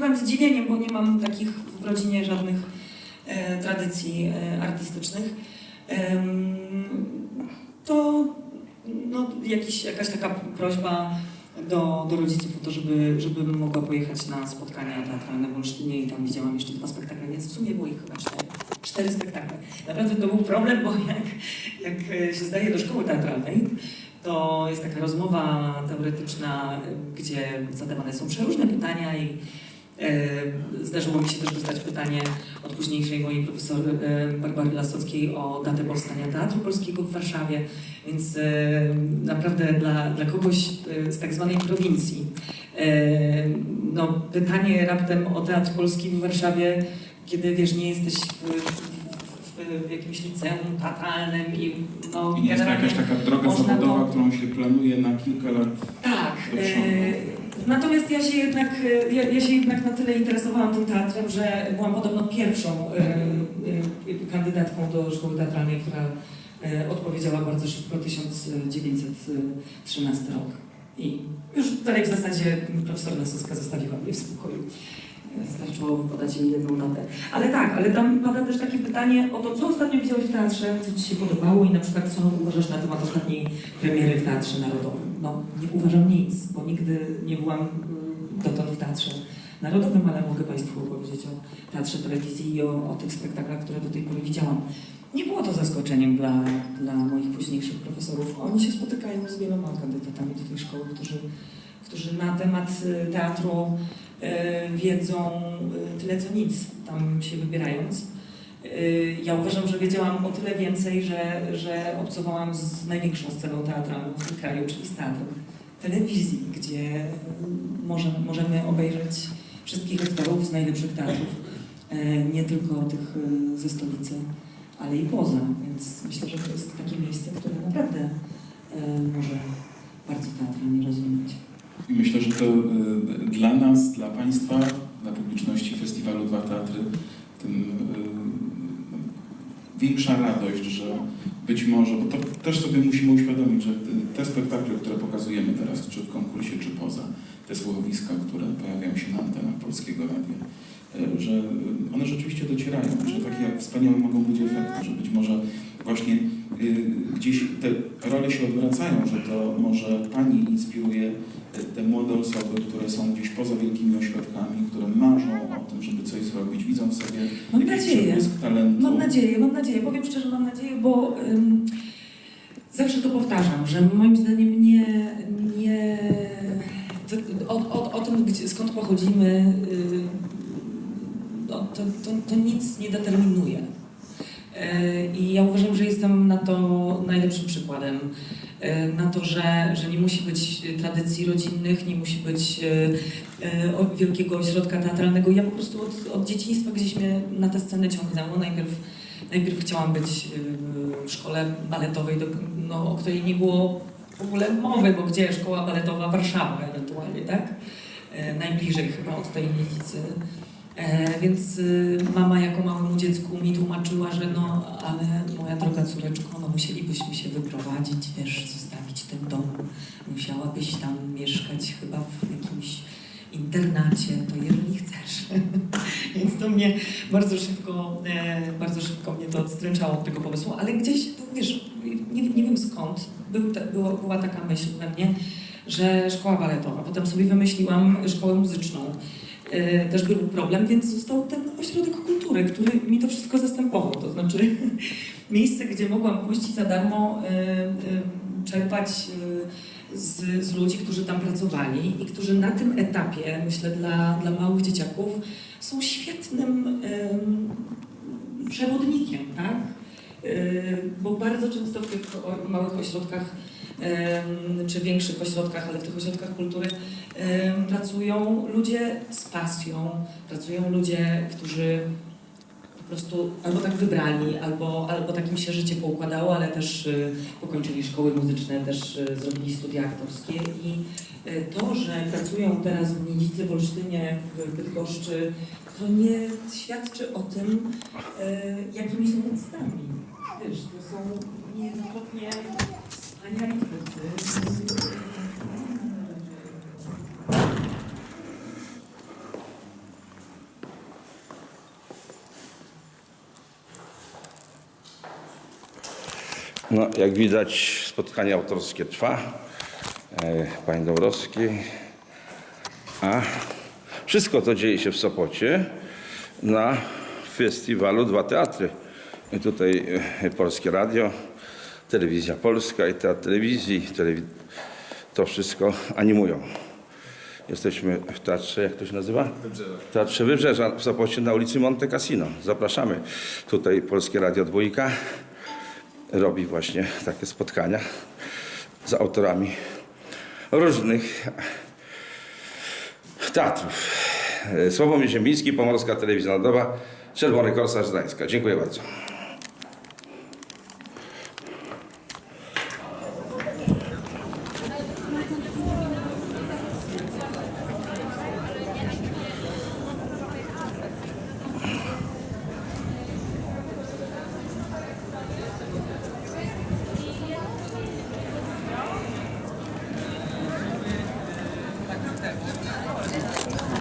byłam zdziwieniem, bo nie mam takich w rodzinie żadnych e, tradycji e, artystycznych. Em, to no, jakiś, jakaś taka prośba do, do rodziców o to, żeby, żebym mogła pojechać na spotkania teatralne w Olsztynie i tam widziałam jeszcze dwa spektakle, więc w sumie było ich chyba cztery. Cztery spektakle. Naprawdę to był problem, bo jak, jak e, się zdaje do szkoły teatralnej, to jest taka rozmowa teoretyczna, e, gdzie zadawane są przeróżne pytania i e, zdarzyło mi się też dostać pytanie od późniejszej mojej profesor e, Barbary Lasockiej o datę powstania Teatru Polskiego w Warszawie, więc e, naprawdę dla, dla kogoś e, z tak zwanej prowincji e, no, pytanie raptem o Teatr Polski w Warszawie, kiedy wiesz, nie jesteś w, w, jakimś liceum teatralnym i no, I jest to jakaś taka droga można to- zawodowa, którą się planuje na kilka lat. tak. e. Natomiast ja się, jednak, e, ja, ja się jednak na tyle interesowałam tym teatrem, że byłam podobno pierwszą e, kandydatką do szkoły teatralnej, która odpowiedziała bardzo szybko, 1913 rok. I już dalej w zasadzie profesor Lasowska zostawiła mnie w spokoju. E, Starczyło podać jej jedną datę. Ale tak, ale tam pada też takie pytanie o to, co ostatnio widziałeś w teatrze, co Ci się podobało i na przykład co uważasz na temat ostatniej premiery w Teatrze Narodowym. No, nie uważam nic, bo nigdy nie byłam mm, dotąd w Teatrze Narodowym, ale mogę Państwu opowiedzieć o Teatrze Telewizji i o, o tych spektaklach, które do tej pory widziałam. Nie było to zaskoczeniem dla, dla moich późniejszych profesorów. Oni się spotykają z wieloma kandydatami do tej szkoły, którzy, którzy na temat y, teatru y, wiedzą y, tyle co nic, tam się wybierając. Y, Ja uważam, że wiedziałam o tyle więcej, że, że obcowałam z największą sceną teatralną w tym kraju, czyli z teatrem telewizji, gdzie możemy, możemy obejrzeć wszystkich aktorów z najlepszych teatrów, e, nie tylko tych e, ze stolicy, ale i poza, więc myślę, że to jest takie miejsce, które naprawdę e, może bardzo teatralnie rozwinąć. I myślę, że to y, dla nas, dla Państwa, dla publiczności festiwalu Dwa Teatry, tym y, większa radość, że być może, bo to też sobie musimy uświadomić, że te spektakle, które pokazujemy teraz, czy w konkursie, czy poza, te słuchowiska, które pojawiają się na antenach Polskiego Radia, y, że one rzeczywiście docierają, że takie wspaniałe mogą być efekty, że być może właśnie y, gdzieś te role się odwracają, że to może Pani inspiruje te, te młode osoby, które są gdzieś poza wielkimi ośrodkami, które marzą o tym, żeby coś zrobić, widzą w sobie Mam nadzieję. Mam nadzieję, powiem szczerze, mam nadzieję, bo zawsze to powtarzam, że moim zdaniem nie, nie o, o, o tym, gdzie, skąd pochodzimy, no, to, to, to nic nie determinuje. Yy, I ja uważam, że jestem na to najlepszym przykładem. Yy, Na to, że, że nie musi być tradycji rodzinnych, nie musi być o- wielkiego ośrodka teatralnego. Ja po prostu od, od dzieciństwa gdzieś mnie na tę scenę ciągnęło. Najpierw, najpierw chciałam być yy, w szkole baletowej, no, o której nie było w ogóle mowy, bo gdzie szkoła baletowa? Warszawa ewentualnie, tak? Yy, Najbliżej chyba od tej Niedicy. E, więc y, mama jako małemu dziecku mi tłumaczyła, że no, ale moja droga córeczko, no musielibyśmy się wyprowadzić, wiesz, zostawić ten dom. Musiałabyś tam mieszkać chyba w jakimś internacie, to jeżeli chcesz. Więc to mnie bardzo szybko, e, bardzo szybko mnie to odstręczało od tego pomysłu, ale gdzieś, to, wiesz, nie, nie wiem skąd, był ta, było, była taka myśl we mnie, że szkoła baletowa. Potem sobie wymyśliłam szkołę muzyczną. E, też był problem, więc został ten ośrodek kultury, który mi to wszystko zastępował. To znaczy miejsce, gdzie mogłam pójść za darmo e, czerpać z, z ludzi, którzy tam pracowali i którzy na tym etapie, myślę, dla, dla małych dzieciaków są świetnym em, przewodnikiem, tak? E, Bo bardzo często w tych małych ośrodkach czy większych ośrodkach, ale w tych ośrodkach kultury pracują ludzie z pasją, pracują ludzie, którzy prostu albo tak wybrali, albo, albo takim się życie poukładało, ale też y, pokończyli szkoły muzyczne, też y, zrobili studia aktorskie i y, to, że pracują teraz w Nidzicy, w Olsztynie, w Bydgoszczy, to nie świadczy o tym, jakimi są mocnami. Wiesz, to są niejednokrotnie wspaniali twórcy. No, jak widać, spotkanie autorskie trwa. E, Pani Dąbrowski. A wszystko to dzieje się w Sopocie na festiwalu Dwa Teatry. I tutaj e, Polskie Radio, Telewizja Polska i Teatr Telewizji. Telewi- to wszystko animują. Jesteśmy w teatrze, jak to się nazywa? Wybrzeża. Teatrze Wybrzeża w Sopocie na ulicy Monte Cassino. Zapraszamy. Tutaj Polskie Radio Dwójka robi właśnie takie spotkania z autorami różnych teatrów. Sławomir Ziemiński, Pomorska Telewizja Narodowa, Czerwony Korsarz Gdańska. Dziękuję bardzo.